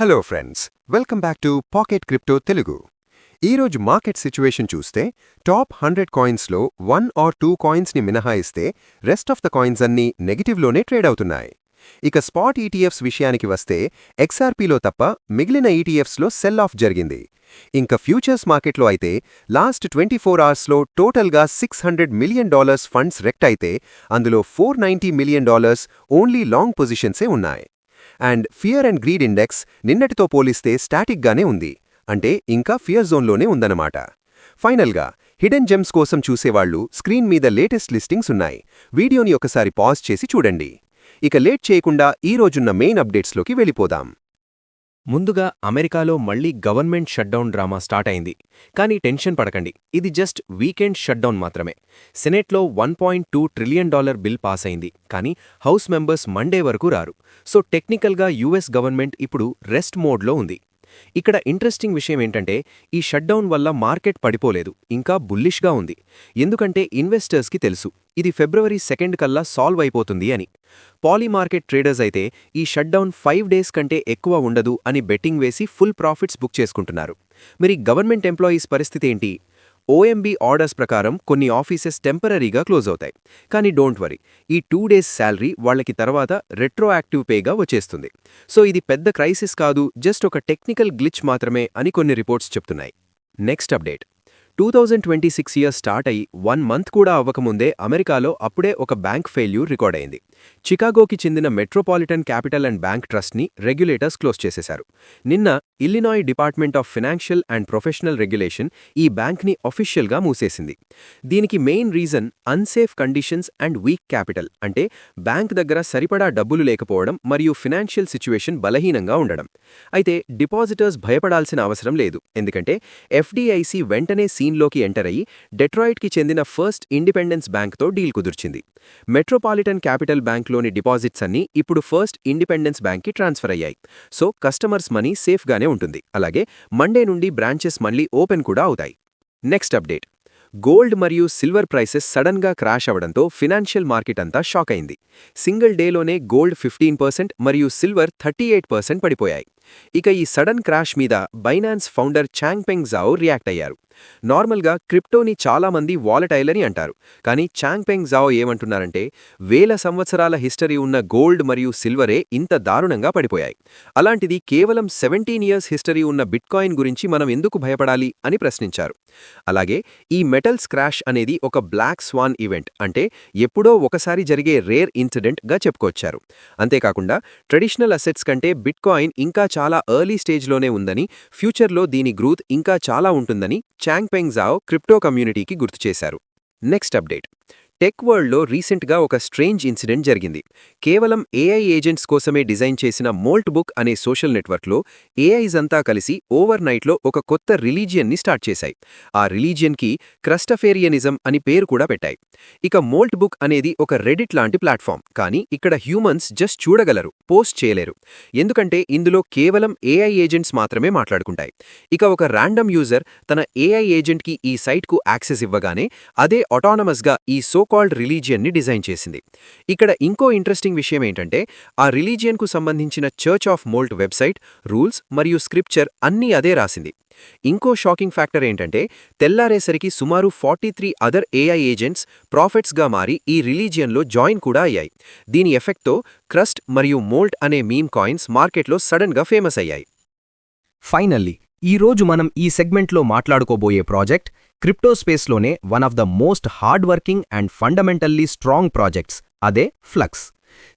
Hello friends welcome back to pocket crypto Telugu ఈరోజు market situation చూస్తే top hundred కాయిన్స్లో one or two కాయిన్స్ని మినహాయిస్తే రెస్ట్ ఆఫ్ ద కాయిన్స్ అన్నీ నెగిటివ్లోనే trade అవుతున్నాయి. ఇక స్పాట్ ఈటీఎఫ్స్ విషయానికి వస్తే ఎక్స్ఆర్పీలో తప్ప మిగిలిన ఈటీఎఫ్స్లో సెల్ ఆఫ్ జరిగింది. ఇంకా ఫ్యూచర్స్ మార్కెట్లో అయితే లాస్ట్ ట్వంటీ ఫోర్ అవర్స్లో టోటల్గా six hundred million dollars funds rekt అయితే అందులో four ninety million dollars only long పొజిషన్సే ఉన్నాయి. And fear and greed index నిన్నటితో పోలిస్తే స్టాటిక్గానే ఉంది. అంటే ఇంకా ఫియర్ జోన్లోనే ఉందన్నమాట. ఫైనల్గా హిడెన్ జెమ్స్ కోసం చూసేవాళ్ళు స్క్రీన్ మీద లేటెస్ట్ లిస్టింగ్స్ ఉన్నాయి. వీడియోని ఒకసారి పాజ్ చేసి చూడండి. ఇక లేట్ చేయకుండా ఈ రోజున్న మెయిన్ అప్డేట్స్లోకి వెళ్ళిపోదాం. ముందుగా అమెరికాలో మళ్ళీ గవర్నమెంట్ షట్డౌన్ డ్రామా స్టార్ట్ అయింది. కానీ టెన్షన్ పడకండి. ఇది జస్ట్ వీకెండ్ షట్డౌన్ మాత్రమే. సెనెట్లో one point two trillion dollar bill pass అయింది. కానీ హౌస్ మెంబర్స్ మండే వరకు రారు. సో టెక్నికల్గా యూఎస్ గవర్నమెంట్ ఇప్పుడు రెస్ట్ మోడ్లో ఉంది. ఇక్కడ ఇంట్రెస్టింగ్ విషయం ఏంటంటే ఈ షట్డౌన్ వల్ల మార్కెట్ పడిపోలేదు ఇంకా బుల్లిష్గా ఉంది. ఎందుకంటే ఇన్వెస్టర్స్కి తెలుసు ఇది ఫిబ్రవరి సెకండ్ కల్లా సాల్వ్ అయిపోతుంది అని. పాలీ మార్కెట్ ట్రేడర్స్ అయితే ఈ షట్డౌన్ ఫైవ్ డేస్ కంటే ఎక్కువ ఉండదు అని బెట్టింగ్ వేసి ఫుల్ ప్రాఫిట్స్ బుక్ చేసుకుంటున్నారు. మరి గవర్నమెంట్ ఎంప్లాయీస్ పరిస్థితి ఏంటి? ఓఎంబీ ఆర్డర్స్ ప్రకారం కొన్ని ఆఫీసెస్ టెంపరీగా క్లోజ్ అవుతాయి. కానీ డోంట్ వరీ ఈ టూ డేస్ శాలరీ వాళ్ళకి తర్వాత రెట్రోయాక్టివ్ పేగా వచ్చేస్తుంది. సో ఇది పెద్ద క్రైసిస్ కాదు జస్ట్ ఒక టెక్నికల్ గ్లిచ్ మాత్రమే అని కొన్ని రిపోర్ట్స్ చెప్తున్నాయి. Next update two thousand twenty six year start అయ్యి వన్ మంత్ కూడా అవ్వకముందే అమెరికాలో అప్పుడే ఒక బ్యాంక్ ఫెయిల్యూర్ రికార్డ్ అయింది. చికాగోకి చెందిన మెట్రోపాలిటన్ క్యాపిటల్ అండ్ బ్యాంక్ ట్రస్ట్ని రెగ్యులేటర్స్ క్లోజ్ చేసేశారు. నిన్న Illinois department of financial and professional regulation ఈ బ్యాంక్ని అఫీషియల్గా మూసేసింది. దీనికి main reason unsafe conditions and weak capital అంటే బ్యాంక్ దగ్గర సరిపడా డబ్బులు లేకపోవడం మరియు ఫినాన్షియల్ సిచ్యువేషన్ బలహీనంగా ఉండడం. అయితే డిపాజిటర్స్ భయపడాల్సిన అవసరం లేదు ఎందుకంటే ఎఫ్డీఐసి వెంటనే సీన్లోకి ఎంటర్ అయ్యి డెట్రాయిట్కి చెందిన ఫస్ట్ ఇండిపెండెన్స్ బ్యాంక్తో డీల్ కుదుర్చింది. మెట్రోపాలిటన్ క్యాపిటల్ బ్యాంక్లోని డిపాజిట్స్ అన్నీ ఇప్పుడు ఫస్ట్ ఇండిపెండెన్స్ బ్యాంక్కి ట్రాన్స్ఫర్ అయ్యాయి. సో కస్టమర్స్ మనీ సేఫ్గానే ఉంటుంది. అలాగే మండే నుండి బ్రాంచెస్ మళ్ళీ ఓపెన్ కూడా అవుతాయి. నెక్స్ట్ అప్డేట్ గోల్డ్ మరియు సిల్వర్ ప్రైసెస్ సడన్గా క్రాష్ అవడంతో ఫినాన్షియల్ మార్కెట్ అంతా షాక్ అయింది. సింగిల్ డేలోనే గోల్డ్ ఫిఫ్టీన్ పర్సెంట్ మరియు సిల్వర్ థర్టీ ఎయిట్ పర్సెంట్ పడిపోయాయి. ఇక ఈ సడన్ క్రాష్ మీద Binance founder Changpeng Zhao react అయ్యారు. నార్మల్గా క్రిప్టోని చాలామంది వాలటైల్ అని అంటారు. కానీ చాంగ్పెంగ్ జావో ఏమంటున్నారంటే వేల సంవత్సరాల హిస్టరీ ఉన్న గోల్డ్ మరియు సిల్వరే ఇంత దారుణంగా పడిపోయాయి. అలాంటిది కేవలం సెవెంటీన్ ఇయర్స్ హిస్టరీ ఉన్న బిట్కాయిన్ గురించి మనం ఎందుకు భయపడాలి అని ప్రశ్నించారు. అలాగే ఈ మెటల్స్ క్రాష్ అనేది ఒక బ్లాక్ స్వాన్ ఈవెంట్ అంటే ఎప్పుడో ఒకసారి జరిగే రేర్ ఇన్సిడెంట్గా చెప్పుకొచ్చారు. అంతేకాకుండా ట్రెడిషనల్ అసెట్స్ కంటే బిట్కాయిన్ ఇంకా చాలా ఎర్లీ స్టేజ్లోనే ఉందని ఫ్యూచర్లో దీని గ్రోత్ ఇంకా చాలా ఉంటుందని చాంగ్పెంగ్ జావ్ క్రిప్టో కమ్యూనిటీకి గుర్తు చేశారు. Next update. టెక్ వరల్డ్లో రీసెంట్గా ఒక స్ట్రేంజ్ ఇన్సిడెంట్ జరిగింది. కేవలం ఏఐ ఏజెంట్స్ కోసమే డిజైన్ చేసిన మోల్ట్ బుక్ అనే సోషల్ నెట్వర్క్లో ఏఐస్ అంతా కలిసి ఓవర్ నైట్లో ఒక కొత్త రిలీజియన్ని స్టార్ట్ చేశాయి. ఆ రిలీజియన్కి క్రస్టఫేరియనిజం అని పేరు కూడా పెట్టాయి. ఇక మోల్ట్ బుక్ అనేది ఒక రెడిట్ లాంటి ప్లాట్ఫామ్ కానీ ఇక్కడ హ్యూమన్స్ జస్ట్ చూడగలరు పోస్ట్ చేయలేరు. ఎందుకంటే ఇందులో కేవలం ఏఐ ఏజెంట్స్ మాత్రమే మాట్లాడుకుంటాయి. ఇక ఒక ర్యాండమ్ యూజర్ తన ఏఐ ఏజెంట్కి ఈ సైట్కు యాక్సెస్ ఇవ్వగానే అదే ఆటానమస్గా ఈ సో కాల్డ్ రిలీజియన్ని డిజైన్ చేసింది. ఇక్కడ ఇంకో ఇంట్రెస్టింగ్ విషయం ఏంటంటే ఆ రిలీజియన్కు సంబంధించిన church of Molt website rules మరియు స్క్రిప్చర్ అన్నీ అదే రాసింది. ఇంకో షాకింగ్ ఫ్యాక్టర్ ఏంటంటే తెల్లారేసరికి సుమారు forty three other AI agents ప్రాఫిట్స్గా మారి ఈ రిలీజియన్లో జాయిన్ కూడా అయ్యాయి. దీని ఎఫెక్ట్తో క్రస్ట్ మరియు మోల్ట్ అనే మీమ్ కాయిన్స్ మార్కెట్లో సడన్గా ఫేమస్ అయ్యాయి. ఫైనల్లీ ఈరోజు మనం ఈ సెగ్మెంట్లో మాట్లాడుకోబోయే project crypto స్పేస్లోనే one of the most hard working and fundamentally strong projects అదే ఫ్లక్స్.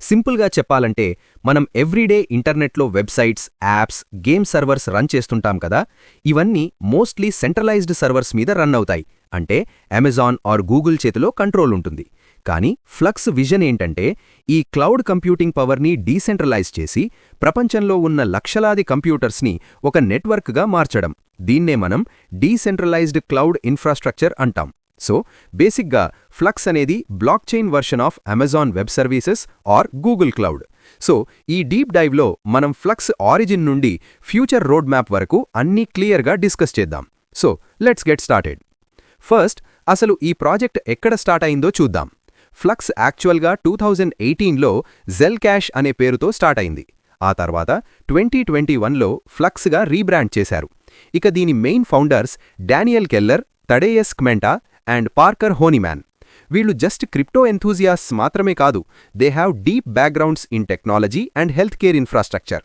సింపుల్గా చెప్పాలంటే మనం ఎవ్రీడే ఇంటర్నెట్లో websites apps game servers run చేస్తుంటాం కదా ఇవన్నీ మోస్ట్లీ సెంట్రలైజ్డ్ సర్వర్స్ మీద రన్ అవుతాయి. అంటే అమెజాన్ ఆర్ గూగుల్ చేతిలో కంట్రోల్ ఉంటుంది. కానీ ఫ్లక్స్ విజన్ ఏంటంటే ఈ క్లౌడ్ కంప్యూటింగ్ పవర్ని డీసెంట్రలైజ్ చేసి ప్రపంచంలో ఉన్న లక్షలాది కంప్యూటర్స్ని ఒక నెట్వర్క్గా మార్చడం. దీన్నే మనం డీసెంట్రలైజ్డ్ క్లౌడ్ ఇన్ఫ్రాస్ట్రక్చర్ అంటాం. సో బేసిక్గా ఫ్లక్స్ అనేది block chain version of Amazon web services or Google cloud. So ఈ డీప్ డైవ్లో మనం ఫ్లక్స్ ఆరిజిన్ నుండి ఫ్యూచర్ రోడ్ మ్యాప్ వరకు అన్నీ క్లియర్గా డిస్కస్ చేద్దాం. So let's get started. First అసలు ఈ ప్రాజెక్ట్ ఎక్కడ స్టార్ట్ అయిందో చూద్దాం. ఫ్లక్స్ యాక్చువల్గా టూ థౌజండ్ ఎయిటీన్లో జెల్ క్యాష్ అనే పేరుతో స్టార్ట్ అయింది. ఆ తర్వాత ట్వంటీ ట్వంటీ వన్లో ఫ్లక్స్గా రీబ్రాండ్ చేశారు. ఇక దీని main founders Daniel Keller Tadeas Kmenta and Parker Honeyman వీళ్ళు జస్ట్ క్రిప్టో ఎంథూజియాస్ మాత్రమే కాదు they have deep backgrounds in technology and health care infrastructure.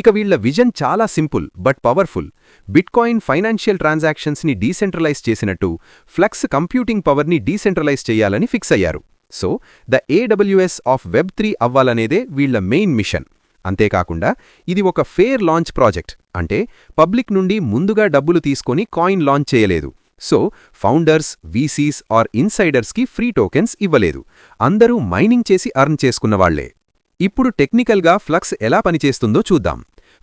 ఇక వీళ్ళ విజన్ చాలా simple but powerful. Bitcoin financial ట్రాన్సాక్షన్స్ని decentralise చేసినట్టు ఫ్లెక్స్ కంప్యూటింగ్ పవర్ని decentralise చేయాలని fix అయ్యారు. So the AWS of web three అవ్వాలనేదే వీళ్ళ మెయిన్ మిషన్. అంతేకాకుండా ఇది ఒక ఫేర్ లాంచ్ ప్రాజెక్ట్. అంటే పబ్లిక్ నుండి ముందుగా డబ్బులు తీసుకొని కాయిన్ లాంచ్ చేయలేదు. సో ఫౌండర్స్ వీసీస్ ఆర్ ఇన్సైడర్స్కి ఫ్రీ టోకెన్స్ ఇవ్వలేదు. అందరూ మైనింగ్ చేసి అర్న్ చేసుకున్నవాళ్ళే ఇప్పుడు టెక్నికల్గా ఫ్లక్స్ ఎలా పనిచేస్తుందో చూద్దాం.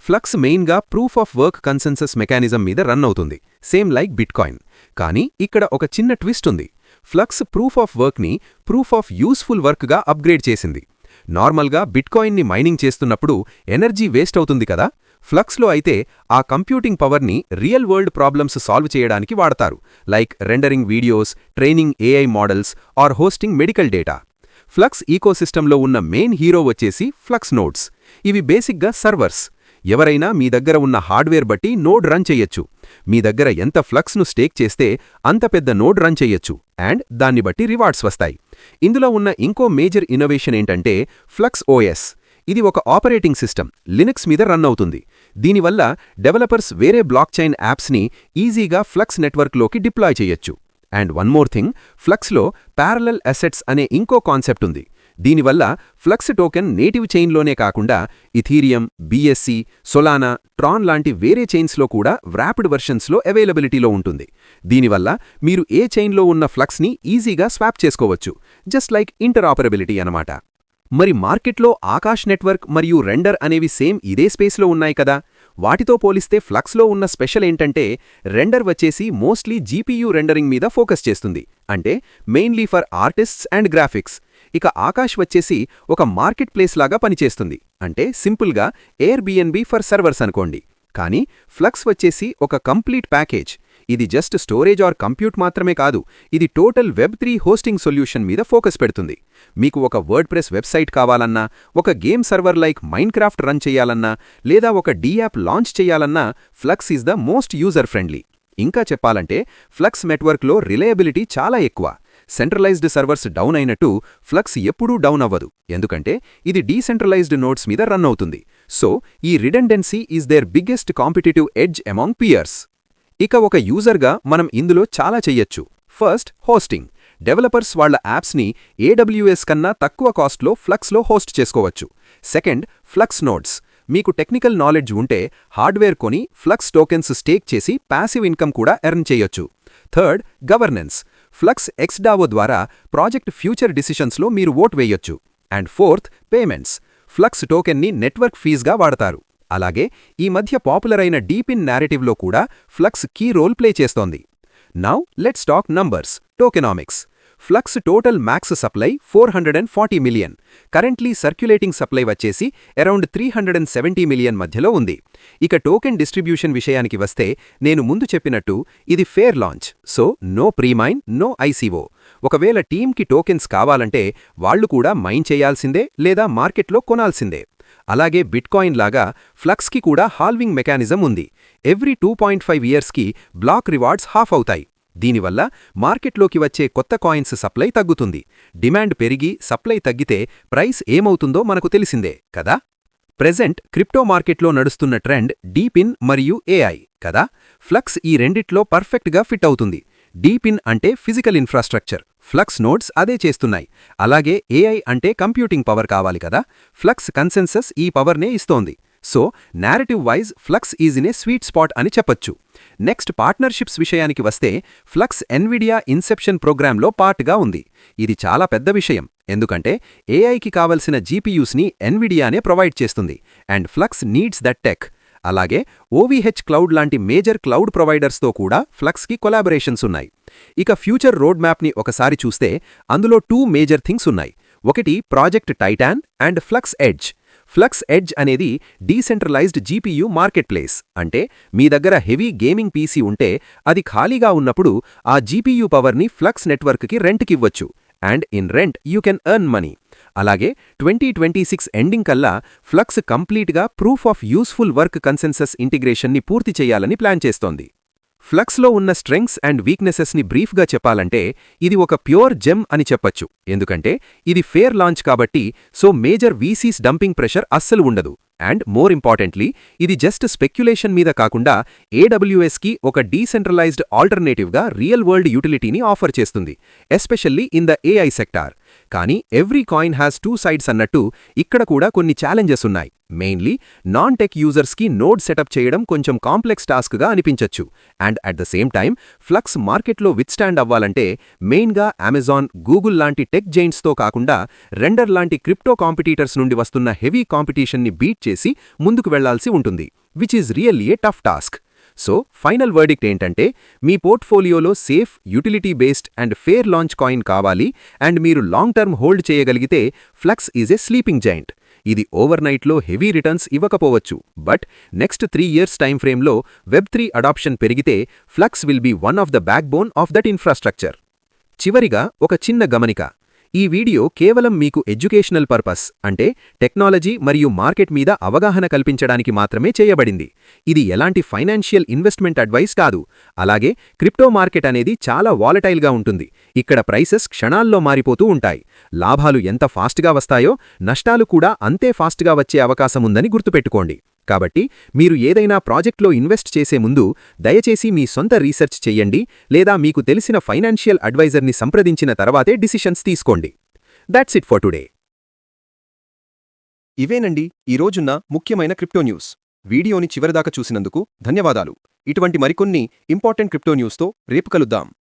ఫ్లక్స్ మెయిన్గా proof of work consensus mechanism మీద రన్ అవుతుంది. Same like bitcoin. కానీ ఇక్కడ ఒక చిన్న ట్విస్ట్ ఉంది. ఫ్లక్స్ ప్రూఫ్ ఆఫ్ వర్క్ని ప్రూఫ్ ఆఫ్ యూస్ఫుల్ వర్క్గా అప్గ్రేడ్ చేసింది. నార్మల్గా బిట్కాయిన్ని మైనింగ్ చేస్తున్నప్పుడు ఎనర్జీ వేస్ట్ అవుతుంది కదా? ఫ్లక్స్లో అయితే ఆ కంప్యూటింగ్ పవర్ని రియల్ వరల్డ్ ప్రాబ్లమ్స్ సాల్వ్ చేయడానికి వాడతారు. Like rendering videos training AI models or hosting medical data. Flux ఈకోసిస్టంలో ఉన్న మెయిన్ హీరో వచ్చేసి ఫ్లక్స్ నోట్స్ ఇవి బేసిక్గా సర్వర్స్. ఎవరైనా మీ దగ్గర ఉన్న హార్డ్వేర్ బట్టి నోడ్ రన్ చెయ్యొచ్చు మీ దగ్గర ఎంత ఫ్లక్స్ను స్టేక్ చేస్తే అంత పెద్ద నోడ్ రన్ చెయ్యొచ్చు అండ్ దాన్ని బట్టి రివార్డ్స్ వస్తాయి. ఇందులో ఉన్న ఇంకో మేజర్ ఇన్నోవేషన్ ఏంటంటే ఫ్లక్స్ ఓఎస్. ఇది ఒక ఆపరేటింగ్ సిస్టమ్ లినక్స్ మీద రన్ అవుతుంది. దీనివల్ల డెవలపర్స్ వేరే బ్లాక్ చైన్ యాప్స్ని ఈజీగా ఫ్లక్స్ నెట్వర్క్లోకి డిప్లాయ్ చేయొచ్చు. అండ్ వన్ మోర్ థింగ్ ఫ్లక్స్లో ప్యారలల్ అసెట్స్ అనే ఇంకో కాన్సెప్ట్ ఉంది. దీనివల్ల ఫ్లక్స్ టోకెన్ నేటివ్ చైన్లోనే కాకుండా ఇథీరియం బీఎస్సీ సొలానా ట్రాన్ లాంటి వేరే చైన్స్లో కూడా వ్రాపిడ్ వెర్షన్స్లో అవైలబిలిటీలో ఉంటుంది. దీనివల్ల మీరు ఏ చైన్లో ఉన్న ఫ్లక్స్ని ఈజీగా స్వాప్ చేసుకోవచ్చు. జస్ట్ లైక్ ఇంటరాపరబిలిటీ అనమాట మరి మార్కెట్లో ఆకాష్ నెట్వర్క్ మరియు రెండర్ అనేవి సేమ్ ఇదే స్పేస్లో ఉన్నాయి కదా? వాటితో పోలిస్తే ఫ్లక్స్లో ఉన్న స్పెషల్ ఏంటంటే రెండర్ వచ్చేసి మోస్ట్లీ జీపీయూ రెండరింగ్ మీద ఫోకస్ చేస్తుంది. అంటే mainly for artists and graphics. ఇక ఆకాష్ వచ్చేసి ఒక మార్కెట్ ప్లేస్ లాగా పనిచేస్తుంది. అంటే సింపుల్గా ఎయిర్ బిఎన్బి ఫర్ సర్వర్స్ అనుకోండి. కానీ ఫ్లక్స్ వచ్చేసి ఒక కంప్లీట్ ప్యాకేజ్. ఇది జస్ట్ స్టోరేజ్ ఆర్ కంప్యూట్ మాత్రమే కాదు ఇది total web three hosting solution మీద ఫోకస్ పెడుతుంది. మీకు ఒక వర్డ్ ప్రెస్ వెబ్సైట్ కావాలన్నా ఒక game server like Minecraft run చేయాలన్నా లేదా ఒక డీ యాప్ లాంచ్ చేయాలన్నా Flux is the most user friendly. ఇంకా చెప్పాలంటే ఫ్లక్స్ నెట్వర్క్లో రిలయబిలిటీ చాలా ఎక్కువ. సెంట్రలైజ్డ్ సర్వర్స్ డౌన్ అయినట్టు ఫ్లక్స్ ఎప్పుడూ డౌన్ అవ్వదు. ఎందుకంటే ఇది డీసెంట్రలైజ్డ్ నోట్స్ మీద రన్ అవుతుంది. సో ఈ redundancy is their biggest competitive edge among peers ఇక ఒక యూజర్గా మనం ఇందులో చాలా చెయ్యొచ్చు. ఫస్ట్ హోస్టింగ్ డెవలపర్స్ వాళ్ళ యాప్స్ని ఏడబ్ల్యూఎస్ కన్నా తక్కువ కాస్ట్లో ఫ్లక్స్లో హోస్ట్ చేసుకోవచ్చు. సెకండ్ ఫ్లక్స్ నోట్స్ మీకు టెక్నికల్ నాలెడ్జ్ ఉంటే హార్డ్వేర్ కొని ఫ్లక్స్ టోకెన్స్ స్టేక్ చేసి ప్యాసివ్ ఇన్కమ్ కూడా ఎర్న్ చేయొచ్చు. థర్డ్ గవర్నెన్స్ ఫ్లక్స్ ఎక్స్డావో ద్వారా ప్రాజెక్ట్ ఫ్యూచర్ డిసిషన్స్లో మీరు ఓట్ వేయొచ్చు. అండ్ ఫోర్త్ పేమెంట్స్ ఫ్లక్స్ టోకెన్ని నెట్వర్క్ ఫీజ్గా వాడతారు. అలాగే ఈ మధ్య పాపులర్ అయిన డీపిన్ నేరేటివ్లో కూడా ఫ్లక్స్ కీ రోల్ ప్లే చేస్తోంది. Now let's talk numbers tokenomics Flux total max supply four hundred and forty million. Currently circulating supply వచ్చేసి around three hundred and seventy million మధ్యలో ఉంది. ఇక టోకెన్ డిస్ట్రిబ్యూషన్ విషయానికి వస్తే నేను ముందు చెప్పినట్టు ఇది fair launch. So no premine no ICO ఒకవేళ టీంకి టోకెన్స్ కావాలంటే వాళ్ళు కూడా మైన్ చేయాల్సిందే లేదా మార్కెట్లో కొనాల్సిందే. అలాగే బిట్కాయిన్ లాగా ఫ్లక్స్కి కూడా హాల్వింగ్ మెకానిజం ఉంది. ఎవ్రీ టూ పాయింట్ ఫైవ్ ఇయర్స్కి బ్లాక్ రివార్డ్స్ హాఫ్ అవుతాయి. దీనివల్ల మార్కెట్లోకి వచ్చే కొత్త కాయిన్స్ సప్లై తగ్గుతుంది. డిమాండ్ పెరిగి సప్లై తగ్గితే ప్రైస్ ఏమవుతుందో మనకు తెలిసిందే కదా? ప్రెజెంట్ క్రిప్టో మార్కెట్లో నడుస్తున్న ట్రెండ్ డీపిన్ మరియు ఏఐ కదా? ఫ్లక్స్ ఈ రెండిట్లో పర్ఫెక్ట్గా ఫిట్ అవుతుంది. డీపిన్ అంటే ఫిజికల్ ఇన్ఫ్రాస్ట్రక్చర్ ఫ్లక్స్ నోడ్స్ అదే చేస్తున్నాయి. అలాగే ఏఐ అంటే కంప్యూటింగ్ పవర్ కావాలి కదా? ఫ్లక్స్ కన్సెన్సస్ ఈ పవర్నే ఇస్తోంది. So narrative wise Flux is in a sweet spot అని చెప్పొచ్చు. నెక్స్ట్ పార్ట్నర్షిప్స్ విషయానికి వస్తే ఫ్లక్స్ ఎన్విడియా ఇన్సెప్షన్ ప్రోగ్రాంలో పార్ట్గా ఉంది. ఇది చాలా పెద్ద విషయం. ఎందుకంటే ఏఐకి కావలసిన జీపీయూస్ని ఎన్విడియానే ప్రొవైడ్ చేస్తుంది. And Flux needs that tech అలాగే ఓవీహెచ్ క్లౌడ్ లాంటి మేజర్ క్లౌడ్ ప్రొవైడర్స్తో కూడా ఫ్లక్స్కి కొలాబరేషన్స్ ఉన్నాయి. ఇక ఫ్యూచర్ రోడ్ మ్యాప్ని ఒకసారి చూస్తే అందులో టూ మేజర్ థింగ్స్ ఉన్నాయి. ఒకటి project Titan and Flux edge Flux edge అనేది డీసెంట్రలైజ్డ్ జీపీయూ మార్కెట్ ప్లేస్ అంటే మీ దగ్గర హెవీ గేమింగ్ పీసీ ఉంటే అది ఖాళీగా ఉన్నప్పుడు ఆ జీపీయూ పవర్ని ఫ్లక్స్ నెట్వర్క్కి రెంట్కివ్వచ్చు. And in rent you can earn money. అలాగే ట్వంటీ ట్వంటీ సిక్స్ ఎండింగ్ కల్లా ఫ్లక్స్ కంప్లీట్గా proof of useful work consensus ఇంటిగ్రేషన్ని పూర్తి చేయాలని ప్లాన్ చేస్తోంది. ఫ్లక్స్లో ఉన్న స్ట్రెంగ్స్ అండ్ వీక్నెసెస్ని బ్రీఫ్గా చెప్పాలంటే ఇది ఒక ప్యూర్ జెమ్ అని చెప్పొచ్చు. ఎందుకంటే ఇది ఫేర్ లాంచ్ కాబట్టి so major VCs dumping pressure అస్సలు ఉండదు. అండ్ మోర్ ఇంపార్టెంట్లీ ఇది జస్ట్ స్పెక్యులేషన్ మీద కాకుండా ఏడబ్ల్యూఎస్కి ఒక డీసెంట్రలైజ్డ్ ఆల్టర్నేటివ్గా రియల్ వరల్డ్ యూటిలిటీని ఆఫర్ చేస్తుంది especially in the AI sector. కానీ every coin has two sides అన్నట్టు ఇక్కడ కూడా కొన్ని ఛాలెంజెస్ ఉన్నాయి. మెయిన్లీ నాన్ టెక్ యూజర్స్కి నోడ్ సెటప్ చేయడం కొంచెం కాంప్లెక్స్ టాస్క్గా అనిపించొచ్చు. And at the same time Flux మార్కెట్లో విత్స్టాండ్ అవ్వాలంటే మెయిన్గా అమెజాన్ గూగుల్ లాంటి టెక్ జైంట్స్తో కాకుండా రెండర్ లాంటి క్రిప్టో కాంపిటీటర్స్ నుండి వస్తున్న హెవీ కాంపిటీషన్ని బీట్ చేసి ముందుకు వెళ్ళాల్సి ఉంటుంది which is really a tough task so final verdict ఏంటంటే మీ పోర్ట్ఫోలియోలో safe utility based and fair launch coin కావాలి అండ్ మీరు లాంగ్ టర్మ్ హోల్డ్ చేయగలిగితే Flux is a sleeping giant ఇది ఓవర్ నైట్లో హెవీ రిటర్న్స్ ఇవ్వకపోవచ్చు. But next three years time ఫ్రేమ్లో web three adoption పెరిగితే Flux will be one of the backbone of that infrastructure చివరిగా ఒక చిన్న గమనిక. ఈ వీడియో కేవలం మీకు ఎడ్యుకేషనల్ పర్పస్ అంటే టెక్నాలజీ మరియు మార్కెట్ మీద అవగాహన కల్పించడానికి మాత్రమే చేయబడింది. ఇది ఎలాంటి ఫైనాన్షియల్ ఇన్వెస్ట్మెంట్ అడ్వైస్ కాదు. అలాగే క్రిప్టో మార్కెట్ అనేది చాలా వాలటైల్గా ఉంటుంది. ఇక్కడ ప్రైసెస్ క్షణాల్లో మారిపోతూ ఉంటాయి. లాభాలు ఎంత ఫాస్ట్గా వస్తాయో నష్టాలు కూడా అంతే ఫాస్ట్గా వచ్చే అవకాశముందని గుర్తుపెట్టుకోండి. కాబట్టి మీరు ఏదైనా ప్రాజెక్ట్లో ఇన్వెస్ట్ చేసే ముందు దయచేసి మీ సొంత రీసెర్చ్ చెయ్యండి లేదా మీకు తెలిసిన ఫైనాన్షియల్ అడ్వైజర్ని సంప్రదించిన తర్వాతే డిసిషన్స్ తీసుకోండి. దాట్స్ ఇట్ ఫర్ టుడే ఇవేనండి ఈరోజున్న ముఖ్యమైన క్రిప్టో న్యూస్. వీడియోని చివరిదాకా చూసినందుకు ధన్యవాదాలు. ఇటువంటి మరికొన్ని ఇంపార్టెంట్ క్రిప్టో న్యూస్తో రేపు కలుద్దాం.